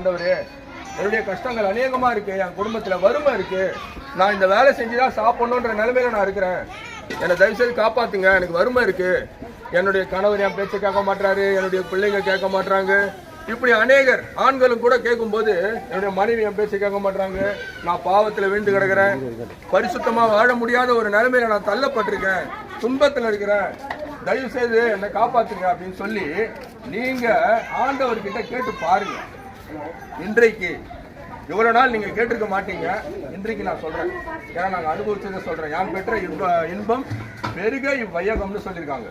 ஆண்டவரே என்னுடைய கஷ்டங்கள் அநேகமாக இருக்கு என் குடும்பத்தில் வறுமை இருக்கு. நான் இந்த வேலை செஞ்சு தான் சாப்பிடணுன்ற நிலைமையில நான் இருக்கிறேன். என்னை தயவு செய்து காப்பாத்துங்க எனக்கு வறுமை இருக்கு. என்னுடைய கணவர் என் பேச்சை கேட்க மாட்டாரு என்னுடைய பிள்ளைங்க கேட்க மாட்டாங்க இப்படி அநேகர் ஆண்களும் கூட கேட்கும்போது என்னுடைய மனைவி என் பேச்சு கேட்க மாட்டாங்க நான் பாவத்தில் விழுந்து கிடக்கிறேன். பரிசுத்தமாக வாழ முடியாத ஒரு நிலைமையில நான் தள்ளப்பட்டிருக்கேன். துன்பத்தில் இருக்கிறேன். தயவு செய்து என்னை காப்பாத்துங்க அப்படின்னு சொல்லி நீங்க ஆண்டவர்கிட்ட கேட்டு பாருங்க. இன்றைக்கு இவ்வளோ நாள் நீங்கள் கேட்டிருக்க மாட்டீங்க. இன்றைக்கு நான் சொல்கிறேன் ஏன்னா நாங்கள் அனுபவிச்சதை சொல்கிறேன் யான் பெற்ற இன்ப இன்பம் பெருக இவ்வையகம்னு சொல்லியிருக்காங்க.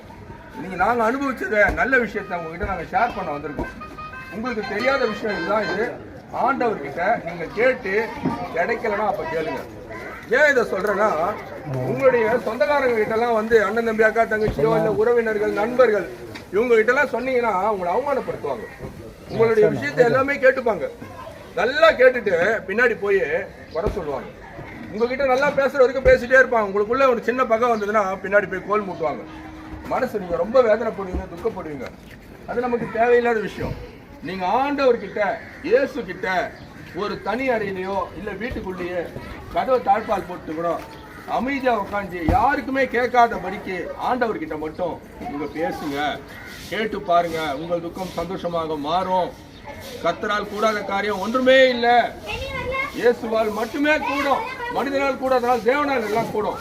நீங்கள் நாங்கள் அனுபவிச்சத நல்ல விஷயத்தை உங்ககிட்ட நாங்கள் ஷேர் பண்ண வந்திருக்கோம். உங்களுக்கு தெரியாத விஷயம் இதுதான் இது. ஆண்டவர்கிட்ட நீங்கள் கேட்டு கிடைக்கலன்னா அப்போ கேளுங்க. ஏன் இதை சொல்கிறேன்னா உங்களுடைய சொந்தக்காரங்க கிட்ட வந்து அண்ணன் தம்பி அக்கா தங்கச்சியோ இல்லை உறவினர்கள் நண்பர்கள் இவங்க கிட்ட சொன்னீங்கன்னா உங்களை அவமானப்படுத்துவாங்க. உங்களுடைய விஷயத்தை எல்லாமே கேட்டுப்பாங்க. நல்லா கேட்டுட்டு பின்னாடி போய் வர சொல்லுவாங்க. உங்ககிட்ட நல்லா பேசுற வரைக்கும் பேசிட்டே இருப்பாங்க. உங்களுக்குள்ள ஒரு சின்ன பகம் வந்ததுன்னா பின்னாடி போய் கோல் மூட்டுவாங்க. மனசு நீங்க ரொம்ப வேதனைப்படுவீங்க துக்கப்படுவீங்க. அது நமக்கு தேவையில்லாத விஷயம். நீங்க ஆண்டவர்கிட்ட இயேசு கிட்ட ஒரு தனி அறையிலையோ இல்லை வீட்டுக்குள்ளேயே கதவை தாழ்பால் போட்டு கூட அமைதியா உட்காந்து யாருக்குமே கேட்காத படிக்கு ஆண்டவர்கிட்ட மட்டும் நீங்க பேசுங்க. கேட்டு பாருங்க. உங்கள் துக்கம் சந்தோஷமாக மாறும். கத்தரால் கூடாத காரியம் ஒன்றுமே இல்லை. இயேசுவால் மட்டுமே கூடும். மனிதனால் கூடாதனால் தேவனால் எல்லாம் கூடும்.